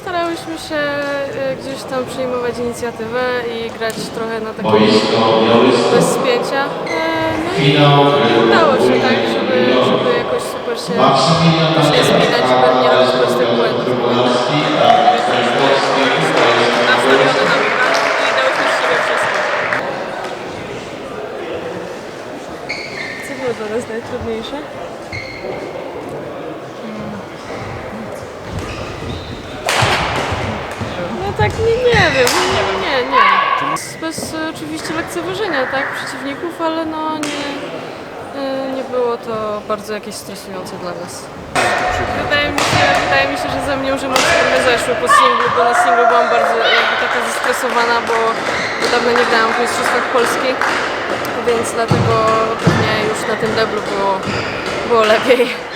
starałyśmy się e, gdzieś tam przyjmować inicjatywę i grać trochę na takim bez spięcia. E, No i Finał. udało się tak, żeby, żeby jakoś super się nie spinać, żeby nie robić prostych błędów. Nastawione na i dałyśmy z siebie wszystko. Co było dla nas najtrudniejsze? Tak nie, nie wiem, nie, nie, nie. Bez oczywiście lekceważenia tak, przeciwników, ale no nie, e, nie było to bardzo jakieś stresujące dla nas. Wydaje mi się, wydaje mi się, że ze mnie już emocje trochę zeszły po singlu, bo na singlu byłam bardzo jakby taka zestresowana, bo dawno nie grałam w Mistrzostwach Polski, więc dlatego pewnie już na tym deblu było, było lepiej.